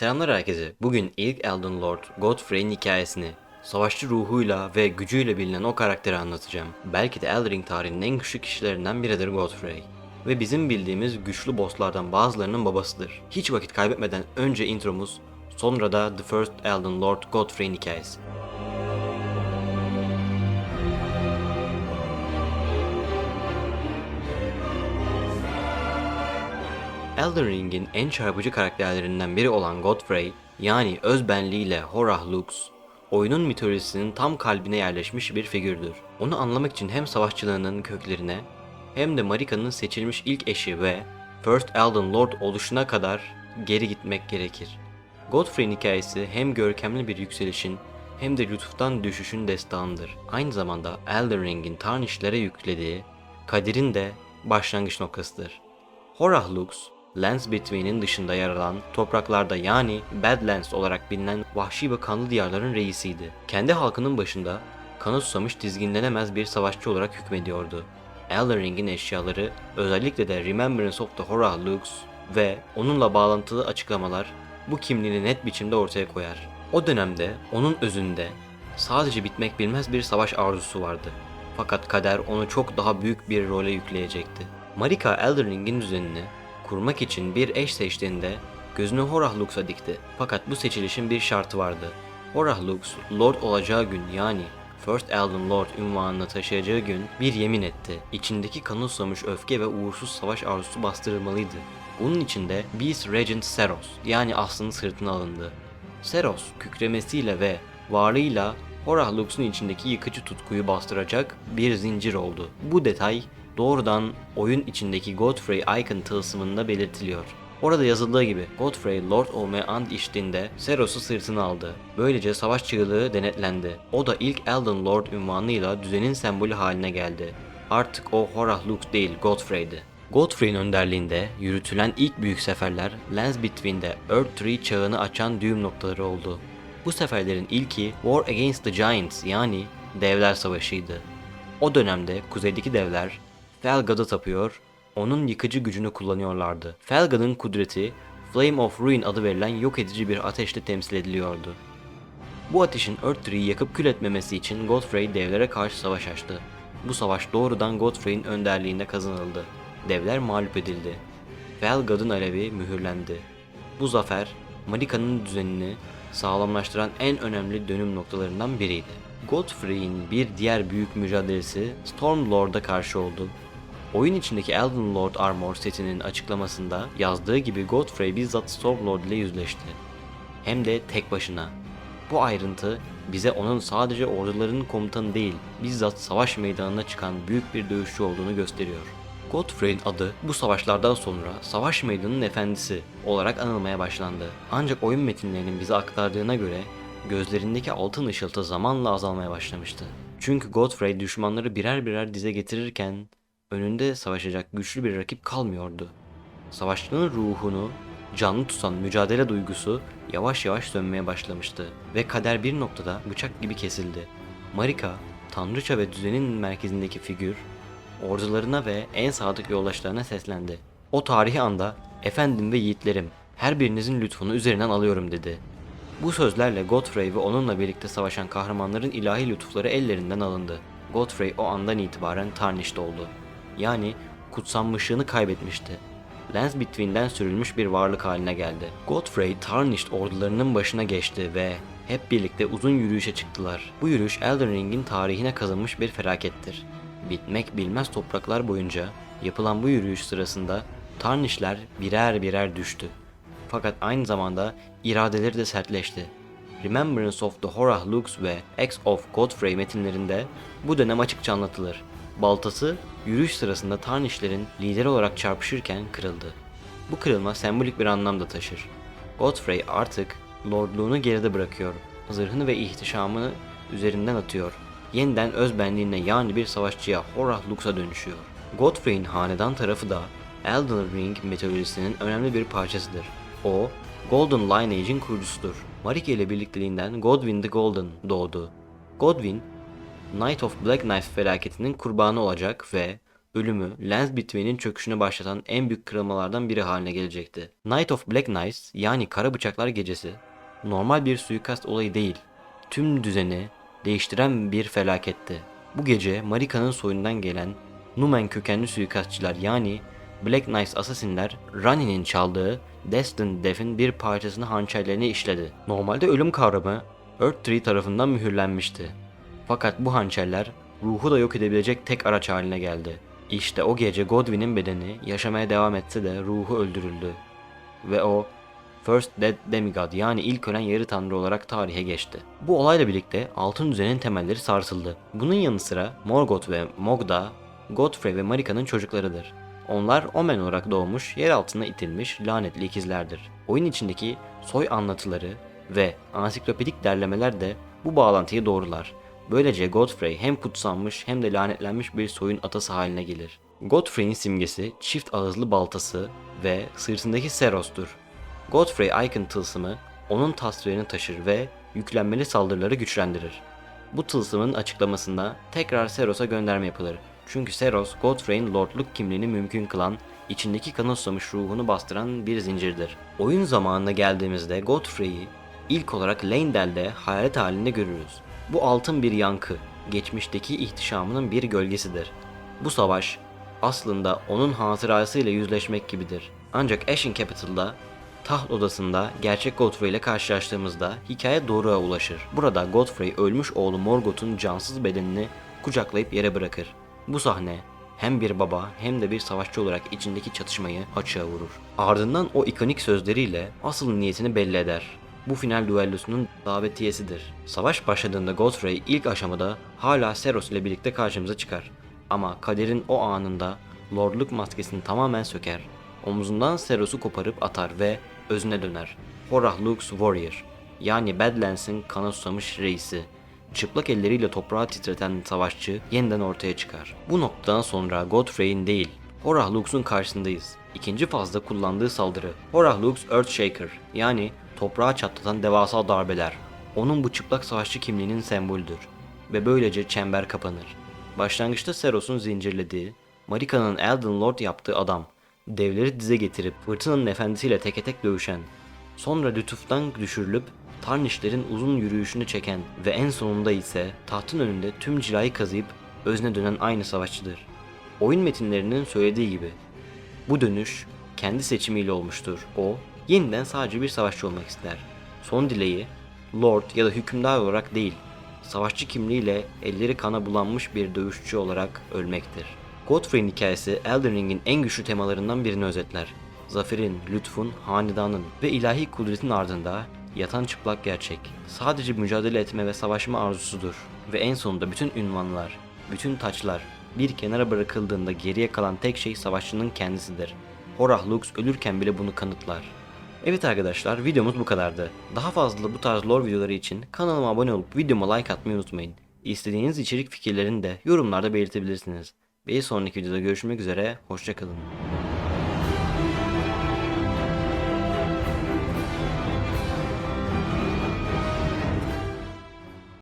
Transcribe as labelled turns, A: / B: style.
A: Selamlar herkese. Bugün ilk Elden Lord Godfrey'in hikayesini, savaşçı ruhuyla ve gücüyle bilinen o karakteri anlatacağım. Belki de Elden Ring tarihinin en güçlü kişilerinden biridir Godfrey. Ve bizim bildiğimiz güçlü bosslardan bazılarının babasıdır. Hiç vakit kaybetmeden önce intromuz, sonra da The First Elden Lord Godfrey'in hikayesi. Elden Ring'in en çarpıcı karakterlerinden biri olan Godfrey, yani özbenliğiyle Horah Lux, oyunun mitolojisinin tam kalbine yerleşmiş bir figürdür. Onu anlamak için hem savaşçılığının köklerine hem de Marika'nın seçilmiş ilk eşi ve First Elden Lord oluşuna kadar geri gitmek gerekir. Godfrey'in hikayesi hem görkemli bir yükselişin hem de lütuftan düşüşün destanıdır. Aynı zamanda Elden Ring'in Tarnishlere yüklediği kaderin de başlangıç noktasıdır. Horah Lux, Lands Between'in dışında yer alan topraklarda yani Badlands olarak bilinen vahşi ve kanlı diyarların reisiydi. Kendi halkının başında kanı susamış dizginlenemez bir savaşçı olarak hükmediyordu. Elden Ring'in eşyaları özellikle de Remembrance of the Horah Lux ve onunla bağlantılı açıklamalar bu kimliğini net biçimde ortaya koyar. O dönemde onun özünde sadece bitmek bilmez bir savaş arzusu vardı. Fakat kader onu çok daha büyük bir role yükleyecekti. Marika Elden Ring'in düzenini kurmak için bir eş seçtiğinde gözünü Horah Lux'a dikti. Fakat bu seçilişin bir şartı vardı. Horah Lux, Lord olacağı gün yani First Elden Lord ünvanını taşıyacağı gün bir yemin etti. İçindeki kanı susamış öfke ve uğursuz savaş arzusu bastırılmalıydı. Bunun içinde Beast Regent Seros yani aslının sırtına alındı. Seros kükremesiyle ve varlığıyla Horah Lux'un içindeki yıkıcı tutkuyu bastıracak bir zincir oldu. Bu detay doğrudan oyun içindeki Godfrey Icon tılsımında belirtiliyor. Orada yazıldığı gibi Godfrey Lord olmaya ant içtiğinde Seros'u sırtına aldı. Böylece savaş çığlığı denetlendi. O da ilk Elden Lord ünvanıyla düzenin sembolü haline geldi. Artık o Horah Lux değil Godfrey'di. Godfrey'in önderliğinde yürütülen ilk büyük seferler Lands Between'de Earth Tree çağını açan düğüm noktaları oldu. Bu seferlerin ilki War Against the Giants yani Devler Savaşı'ydı. O dönemde kuzeydeki devler Felgad'a tapıyor, onun yıkıcı gücünü kullanıyorlardı. Felgad'ın kudreti Flame of Ruin adı verilen yok edici bir ateşle temsil ediliyordu. Bu ateşin Earth Tree'yi yakıp kül etmemesi için Godfrey devlere karşı savaş açtı. Bu savaş doğrudan Godfrey'in önderliğinde kazanıldı. Devler mağlup edildi. Felgad'ın alevi mühürlendi. Bu zafer Marika'nın düzenini sağlamlaştıran en önemli dönüm noktalarından biriydi. Godfrey'in bir diğer büyük mücadelesi Stormlord'a karşı oldu. Oyun içindeki Elden Lord Armor setinin açıklamasında yazdığı gibi Godfrey bizzat Stormlord ile yüzleşti. Hem de tek başına. Bu ayrıntı bize onun sadece orduların komutanı değil, bizzat savaş meydanına çıkan büyük bir dövüşçü olduğunu gösteriyor. Godfrey'in adı bu savaşlardan sonra Savaş Meydanı'nın efendisi olarak anılmaya başlandı. Ancak oyun metinlerinin bize aktardığına göre gözlerindeki altın ışıltı zamanla azalmaya başlamıştı. Çünkü Godfrey düşmanları birer birer dize getirirken önünde savaşacak güçlü bir rakip kalmıyordu. Savaşçının ruhunu canlı tutan mücadele duygusu yavaş yavaş sönmeye başlamıştı ve kader bir noktada bıçak gibi kesildi. Marika, tanrıça ve düzenin merkezindeki figür, ordularına ve en sadık yoldaşlarına seslendi. O tarihi anda, efendim ve yiğitlerim, her birinizin lütfunu üzerinden alıyorum dedi. Bu sözlerle Godfrey ve onunla birlikte savaşan kahramanların ilahi lütufları ellerinden alındı. Godfrey o andan itibaren Tarnished oldu. Yani kutsanmışlığını kaybetmişti. Lands Between'den sürülmüş bir varlık haline geldi. Godfrey Tarnished ordularının başına geçti ve hep birlikte uzun yürüyüşe çıktılar. Bu yürüyüş Elden Ring'in tarihine kazınmış bir felakettir. Bitmek bilmez topraklar boyunca yapılan bu yürüyüş sırasında Tarnishler birer birer düştü. Fakat aynı zamanda iradeleri de sertleşti. Remembrance of the Horah Lux ve X of Godfrey metinlerinde bu dönem açıkça anlatılır. Baltası yürüyüş sırasında Tarnishlerin lideri olarak çarpışırken kırıldı. Bu kırılma sembolik bir anlam da taşır. Godfrey artık lordluğunu geride bırakıyor. Zırhını ve ihtişamını üzerinden atıyor. Yeniden özbenliğine yani bir savaşçıya Horah Lux'a dönüşüyor. Godfrey'in hanedan tarafı da Elden Ring mitolojisinin önemli bir parçasıdır. O, Golden Lineage'in kurucusudur. Marika ile birlikteliğinden Godwyn the Golden doğdu. Godwyn, Knight of Black Knife felaketinin kurbanı olacak ve ölümü Lens Between'in çöküşünü başlatan en büyük kırılmalardan biri haline gelecekti. Night of Black Knights yani Kara Bıçaklar Gecesi normal bir suikast olayı değil, tüm düzeni değiştiren bir felaketti. Bu gece Marika'nın soyundan gelen Numen kökenli suikastçılar yani Black Knights Assassinler Rani'nin çaldığı Destined Death'in bir parçasını hançerlerine işledi. Normalde ölüm kavramı Earth Tree tarafından mühürlenmişti. Fakat bu hançerler ruhu da yok edebilecek tek araç haline geldi. İşte o gece Godwin'in bedeni yaşamaya devam etse de ruhu öldürüldü. Ve o First Dead Demigod yani ilk ölen yarı tanrı olarak tarihe geçti. Bu olayla birlikte altın düzenin temelleri sarsıldı. Bunun yanı sıra Morgoth ve Mogda, Godfrey ve Marika'nın çocuklarıdır. Onlar Omen olarak doğmuş, yer altına itilmiş lanetli ikizlerdir. Oyun içindeki soy anlatıları ve ansiklopedik derlemeler de bu bağlantıyı doğrular. Böylece Godfrey hem kutsanmış hem de lanetlenmiş bir soyun atası haline gelir. Godfrey'in simgesi çift ağızlı baltası ve sırtındaki Seros'tur. Godfrey Icon tılsımı onun tasvirini taşır ve yüklenmeli saldırıları güçlendirir. Bu tılsımın açıklamasında tekrar Seros'a gönderme yapılır. Çünkü Seros, Godfrey'in lordluk kimliğini mümkün kılan, içindeki kanı susamış ruhunu bastıran bir zincirdir. Oyun zamanına geldiğimizde Godfrey'i ilk olarak Leyndell'de hayalet halinde görürüz. Bu altın bir yankı, geçmişteki ihtişamının bir gölgesidir. Bu savaş aslında onun hatırasıyla yüzleşmek gibidir. Ancak Ashen Capital'da taht odasında gerçek Godfrey ile karşılaştığımızda hikaye doğruya ulaşır. Burada Godfrey ölmüş oğlu Morgoth'un cansız bedenini kucaklayıp yere bırakır. Bu sahne hem bir baba hem de bir savaşçı olarak içindeki çatışmayı açığa vurur. Ardından o ikonik sözleriyle asıl niyetini belli eder. Bu final düellosunun davetiyesidir. Savaş başladığında Godfrey ilk aşamada hala Seros ile birlikte karşımıza çıkar. Ama kaderin o anında lordluk maskesini tamamen söker. Omzundan Seros'u koparıp atar ve özüne döner. Horah Lux Warrior yani Badlands'in kana susamış reisi. Çıplak elleriyle toprağı titreten savaşçı yeniden ortaya çıkar. Bu noktadan sonra Godfrey'in değil, Horah Lux'un karşısındayız. İkinci fazla kullandığı saldırı. Horah Lux Earthshaker yani toprağı çatlatan devasa darbeler. Onun bu çıplak savaşçı kimliğinin sembolüdür. Ve böylece çember kapanır. Başlangıçta Seros'un zincirlediği, Marika'nın Elden Lord yaptığı adam, devleri dize getirip fırtınanın efendisiyle teke tek dövüşen, sonra lütuftan düşürülüp Tarnişlerin uzun yürüyüşünü çeken ve en sonunda ise tahtın önünde tüm cilayı kazıyıp özne dönen aynı savaşçıdır. Oyun metinlerinin söylediği gibi bu dönüş kendi seçimiyle olmuştur. O yeniden sadece bir savaşçı olmak ister. Son dileği lord ya da hükümdar olarak değil, savaşçı kimliğiyle elleri kana bulanmış bir dövüşçü olarak ölmektir. Godfrey'in hikayesi Elden Ring'in en güçlü temalarından birini özetler. Zaferin, lütfun, hanedanın ve ilahi kudretin ardında yatan çıplak gerçek. Sadece mücadele etme ve savaşma arzusudur. Ve en sonunda bütün ünvanlar, bütün taçlar bir kenara bırakıldığında geriye kalan tek şey savaşçının kendisidir. Horah Lux ölürken bile bunu kanıtlar. Evet arkadaşlar videomuz bu kadardı. Daha fazla bu tarz lore videoları için kanalıma abone olup videoma like atmayı unutmayın. İstediğiniz içerik fikirlerini de yorumlarda belirtebilirsiniz. Bir sonraki videoda görüşmek üzere, hoşçakalın.